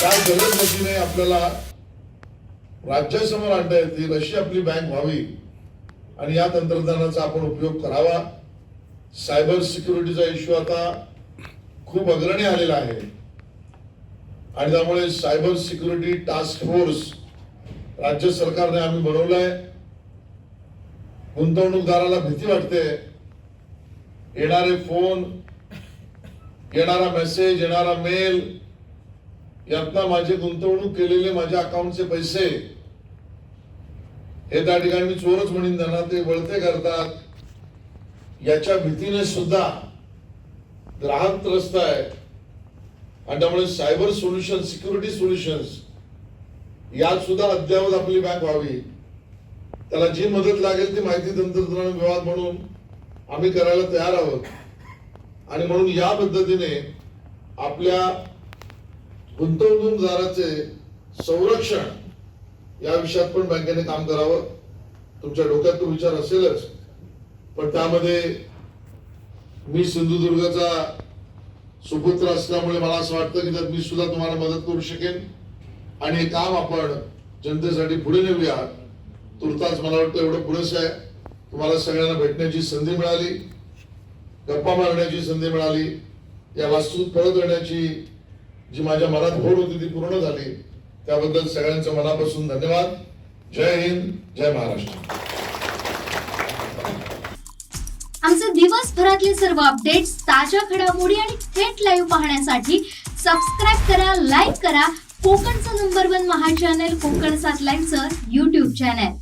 त्या गरज आपल्याला? राज्यासमोर आणता येतील अशी आपली बँक व्हावी. आणि या तंत्रज्ञानाचा आपण उपयोग करावा. सायबर सिक्युरिटीचा इश्यू आता खूप अग्रणी आलेला आहे. आणि त्यामुळे सायबर सिक्युरिटी टास्क फोर्स राज्य सरकारने आम्ही बनवलाय. गुंतवणूकदाराला भीती वाटते. येणारे फोन येणारा मेसेज येणारा मेल यातनं माझे गुंतवणूक केलेले माझ्या अकाउंटचे पैसे हे त्या ठिकाणी मी चोरच म्हणीन त्यांना ते वळते करतात. याच्या भीतीने सुद्धा ग्राहक त्रस्त आहे. आणि त्यामुळे सायबर सोल्युशन सिक्युरिटी सोल्युशन्स यात सुद्धा अद्ययावत आपली बँक व्हावी. त्याला जी मदत लागेल ती माहिती तंत्रज्ञान विभाग म्हणून आम्ही करायला तयार आहोत. आणि म्हणून या पद्धतीने आपल्या गुंतवणूकदाराचे संरक्षण या विषयात पण बँकेने काम करावं. तुमच्या डोक्यात तो विचार असेलच. पण त्यामध्ये मी सिंधुदुर्गचा सुपुत्र असल्यामुळे मला असं वाटतं की त्यात मी सुद्धा तुम्हाला मदत करू शकेन. आणि हे काम आपण जनतेसाठी पुढे नेऊया तुर्तास मला वाटतं एवढं पुरेसं आहे. तुम्हाला सगळ्यांना भेटण्याची संधी मिळाली. गप्पा मारण्याची संधी मिळाली. या वास्तूत परत येण्याची जी माझ्या मनात होड होती ती पूर्ण झाली. त्याबद्दल सगळ्यांचं मनापासून धन्यवाद. जय हिंद जय महाराष्ट्र. आमचे दिवसभरातले सर्व अपडेट्स ताज्या घडामोडी आणि थेट लाईव्ह पाहण्यासाठी सबस्क्राईब करा लाईक करा. कोकणचं नंबर वन महा चॅनल कोकण सात लाईव्हचं युट्यूब चॅनल